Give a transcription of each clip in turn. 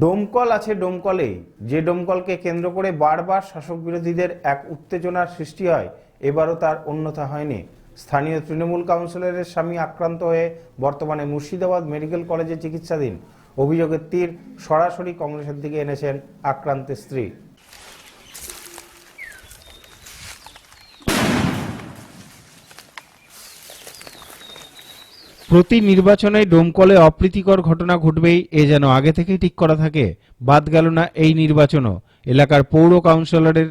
ডোমকল আছে ডোমকলে যে ডোমকলকে কেন্দ্র করে বারবার শাসক বিরোধীদের এক উত্তেজনার সৃষ্টি হয়, এবারও তার অন্যথা হয়নি। স্থানীয় তৃণমূল কাউন্সিলরের স্বামী আক্রান্ত হয়ে বর্তমানে মুর্শিদাবাদ মেডিকেল কলেজে চিকিৎসাধীন। অভিযোগের তীর সরাসরি কংগ্রেসের দিকে এনেছেন আক্রান্তের স্ত্রী। প্রতি নির্বাচনে ডোমকলে অপ্রীতিকর ঘটনা ঘটবেই, এ যেন আগে থেকেই ঠিক করা থাকে। বাদ গেল না এই নির্বাচনও। এলাকার পৌর কাউন্সিলরের,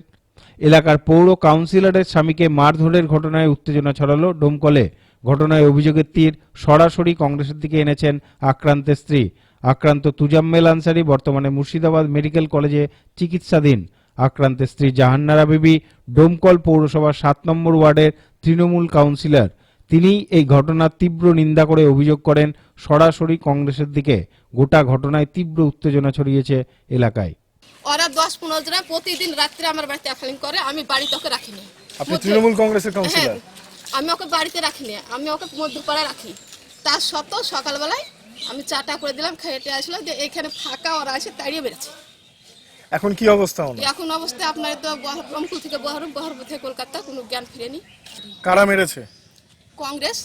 এলাকার পৌর কাউন্সিলরের স্বামীকে মারধরের ঘটনায় উত্তেজনা ছড়ালো ডোমকলে। ঘটনায় অভিযোগের তীর সরাসরি কংগ্রেসের দিকে এনেছেন আক্রান্তের স্ত্রী। আক্রান্ত তুজাম্মেল আনসারি বর্তমানে মুর্শিদাবাদ মেডিকেল কলেজে চিকিৎসাধীন। আক্রান্তের স্ত্রী জাহান্নারা বিবি, ডোমকল পৌরসভার সাত নম্বর ওয়ার্ডের তৃণমূল কাউন্সিলর। তিনি এই ঘটনার তীব্র নিন্দা করে অভিযোগ করেন সরাসরি কংগ্রেসের দিকে। গোটা ঘটনায় তীব্র উত্তেজনা ছড়িয়েছে এলাকায়। ওরা দশ পনেরো জন প্রতিদিন রাত্রে আমার বাড়িতে অ্যাফালিং করে আমি বাড়িতে ওকে রাখিনি। আপনি তৃণমূল কংগ্রেসের হ্যাঁ কাউন্সিলর আমি ওকে বাড়িতে রাখিনি আমি ওকে মধ্যপাড়ায় রাখি। তার সত্ত্বেও সকালবেলায় আমি চাটা করে দিলাম খেয়েটে আসলো যে এখানে ফাঁকা ওরা এসে তাড়িয়ে বেড়েছে। এখন কি অবস্থা ওনার? এখন অবস্থায় আপনার তো বহর- রংপুর থেকে বহরম বহরমপুর থেকে কলকাতা কোনো জ্ঞান ফিরেনি। কারা মেরেছে? কংগ্রেস?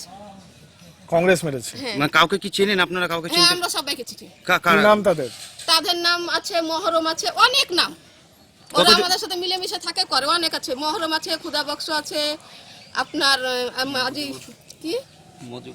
কংগ্রেস মেরেছে। হ্যাঁ। মানে কাউকে কি চেনেন? আপনারা কাউকে হ্যাঁ চিনতেন আমরা সবাইকে চিঠি কা- কি নাম তাদের? তাদের নাম আছে মহরম আছে অনেক নাম। ওরা কতজন- আমাদের সাথে মিলেমিশে থাকে করে অনেক আছে। মহরম আছে খুদা বক্স আছে আপনার আম- আজি কি?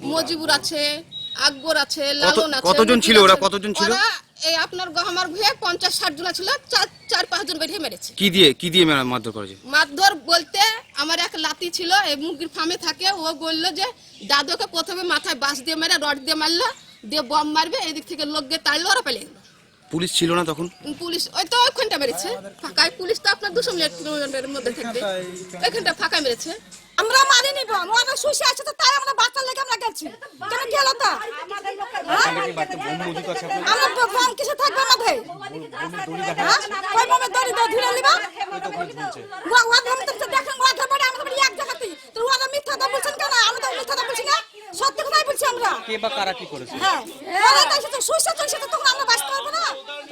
মজিবুর আছে আকবর আছে লালন আছে কতজন ছিল ওরা? কতজন ছিল? ওরা এই আপনার গহমার ভুয়ে পঞ্চাশ ষাট জন ছিল চার চার পাঁচ জন বেরিয়ে মেরেছে। কি দিয়ে কি দিয়ে মেরা- মারধর করেছে? মারধর বলতে আমার এক লাতি ছিল এই মুরগির ফার্মে থাকে ও বলল যে দাদুকে প্রথমে মাথায় বাঁশ দিয়ে মেরে রড দিয়ে মারলো দিয়ে বম মারবে এদিক থেকে লোক গিয়ে তাড়লো ওরা পেলে গেলো। পুলিশ ছিল না তখন? পুলিশ ওই তো ওইখানটা মেরেছে ফাঁকায়। পুলিশ তো আপনার দুশো মিনিটের মধ্যে থাকবে। ওইখানটা ফাঁকা মেরেছে। আমরা মারিনি ওরা শুষে আছে তো তাই আমরা বাচ্চা লেগে গেছি কেন তো হ্যাঁ? আমরা তো বোম কিসে থাকবে আমাদের হ্যাঁ? ওই বোমে দড়ি দিয়ে ধরে নিবা? ওয়া ওয়া বোম তো দেখেন ওয়া ধরে আমাদের এক জায়গাতেই। তো ওরা মিথ্যা কথা বলছেন কেন? আমরা তো মিথ্যা কথা বলছি না। সত্যি কথাই বলছি আমরা। কে বা কারা কি করেছে? হ্যাঁ। ওরা তো এসে শুষে চলছে তো তখন আমরা বাঁচতে পারব না?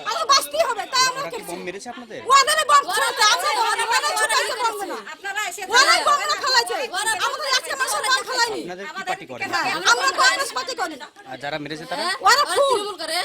আমরা বাঁচতেই হবে তাই আমরা কি বোম মেরেছে আপনাদের? ওদের বম ছুটে আছে ওদের ওদের ছুটাইছে বম না ওরাই বম না আপনাদের কি পার্টি করে? হ্যাঁ, আমরা কংগ্রেস পার্টি করি আর যারা মেরেছে তারা? ওরা ফুল করে